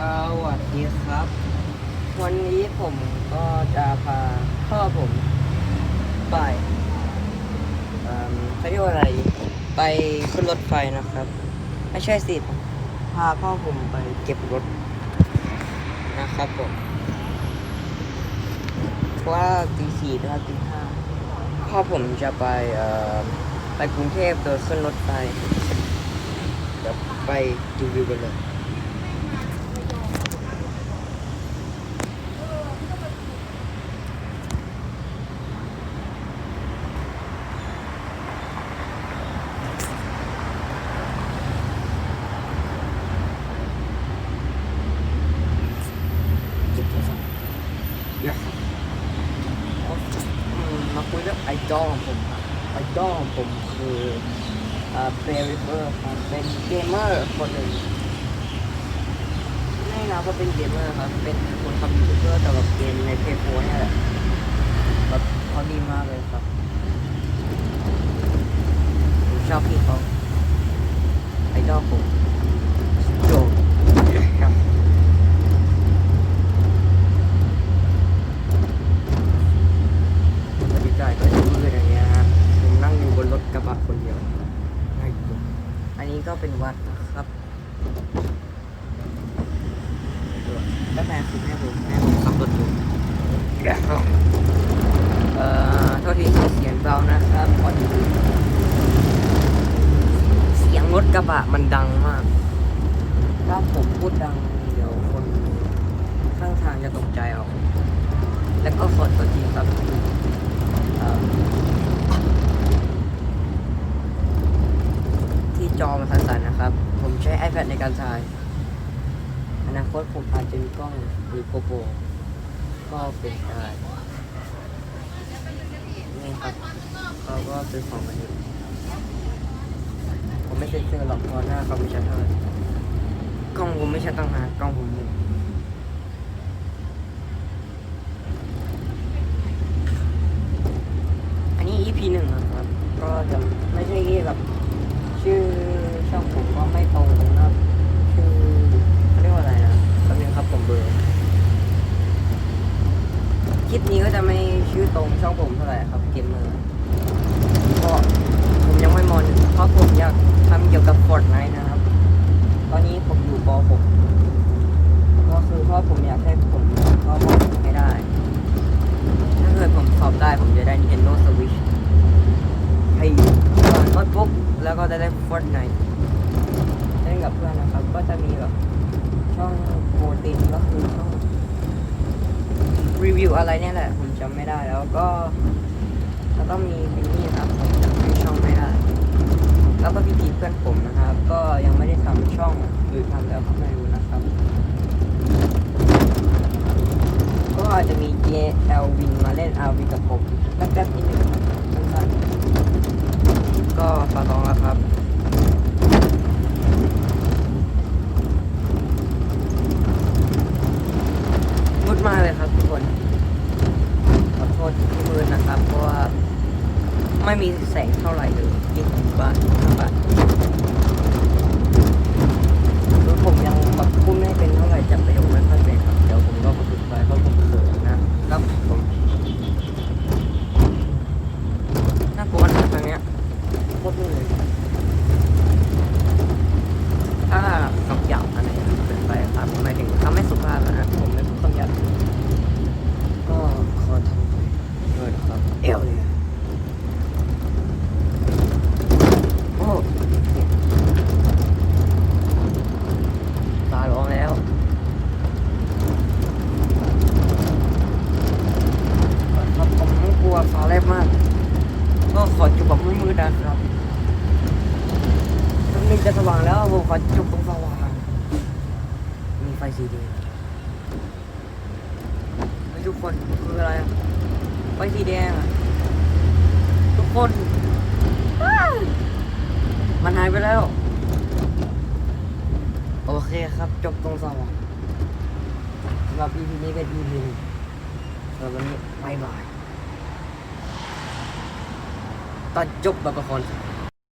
สวัสดีครับ วันนี้ผมก็จะพาพ่อผมไปเอิ่มเขาเรียกว่าอะไร ไปขึ้นรถไฟนะครับ ไม่ใช่สิพาพ่อผมไปเก็บรถนะครับผมเพราะว่าตีสี่ถึงตีห้าพ่อผมจะไปเอ่อไปกรุงเทพโดยขึ้นรถไฟเดี๋ยวไปดูวิวกันเลย จุดโทรศัพท์เดี๋ยวครับอืมมาคุยเรื่องไอ ดอลของผมครับไอดอลของผมคืออ่าเบริเวอร์ครับเป็นเกมเมอร์คนหนึ่งไม่นับว่าเป็นเกมเมอร์ครับเป็นคนทำยูทูบเบอร์แต่แบบเกมในแหละแบบเขาดีมากเลยครับผมชอบพี่เขาไอดอลผมโจครับ บรรยากาศก็จะมืดอย่างเงี้ยครับผมนั่งอยู่บนรถกระบะคนเดียวง่ายจังอั นนี้ก็เป็นวัดนะครับแล้วแม่คือแม่ผมแม่ผมขับรถอยู่เดี๋ยวเอ่อโทษทีเสียงเบานะครับพอดีเสียงรถกระบะมันดังมาก ถ้าผมพูดดังเดี๋ยวคนข้างทางจะตกใจเอา แล้วก็ขอตัวทีครับ เอ่อที่ จอมันสั่นๆนะครับ ผมใช้ iPad ในการถ่าย อนาคตผมอาจจะมีกล้องหรือโกโปรก็เป็นได้นี่ครับเขาก็ซื้อของมาอยู่ผมไม่เซ็นเซอร์หรอกเพราะหน้าเขาไม่ชัดเท่าไหร่กล้องผมไม่ชัดตั้งหากกล้องผมมุม อันนี้ EP หนึ่งนะครับ ก็จะไม่ใช่แบบชื่อช่องผมก็ไม่ตรงนะครับชื่อเขาเรียกว่าอะไรนะแป๊บนึงครับผมเบลอร์คลิปนี้ก็จะไม่ชื่อตรงช่อง ผมเท่าไหร่ครับเกมเมอร์เพราะผมยังไม่มอนเพราะผมอยากทำเกี่ยวกับ Fortnite นะครับ ตอนนี้ผมอยู่ป .6 ก็คือเพราะผมอยากให้ผมเข้าป .6 ให้ได้ ถ้าเกิดผมสอบได้ผมจะได้ Nintendo Switch ให้วางโน้ตบุ๊กแล้วก็จะได้ Fortnite เล่นกับเพื่อนนะครับ ก็จะมีแบบช่องโปรตีนก็คือช่อง รีวิวอะไรเนี่ยแหละ ผมจำไม่ได้แล้วก็แล้วก็มีมินนี่ครับผมจำชื่อช่องไม่ได้แล้วก็พี่พีเพื่อนผมนะครับ ก็ยังไม่ได้ทำช่องหรือทำแล้วก็ไม่รู้นะครับ ก็อาจจะมี JL วินมาเล่น RV กับผมแป๊บๆนิดนึงสั้นๆก็ฝากลองแล้วครับ มากเลยครับทุกคน ขอโทษที่มืดนะครับ เพราะว่าไม่มีแสงเท่าไหร่เลยยิ่งอยู่บ้านข้าบ้านคือผมยังแบบพูดไม่เป็นเท่าไหร่จำประโยคไม่ค่อยเป็นครับ เดี๋ยวผมก็มาฝึกไปเพราะผมเขินนะครับผมน่ากลัวนะทางเนี้ยโคตรเลยถ้าคำหยาบอะไรเป็นไปครับหมายถึงคำไม่สุภาพนะผมไม่พูดคำหยาบก็ขอโทษด้วยนะครับ เอลเนี่ยโอ้ตาร้องแล้วครับผมกลัวฟ้าแล บมาก ก็ขอจุบแบบมืดๆนะครับตรงนี้จะสว่างแล้วผมขอจุดตรงสว่างมีไฟสีแดงทุกคนคืออะไรอะไฟสีแดงอะทุกคน มันหายไปแล้ว โอเคครับ จบตรงสว่างสำหรับ EP นี้เป็น EP หนึ่งสำหรับวันนี้บายบาย ตอนจบแบบละคร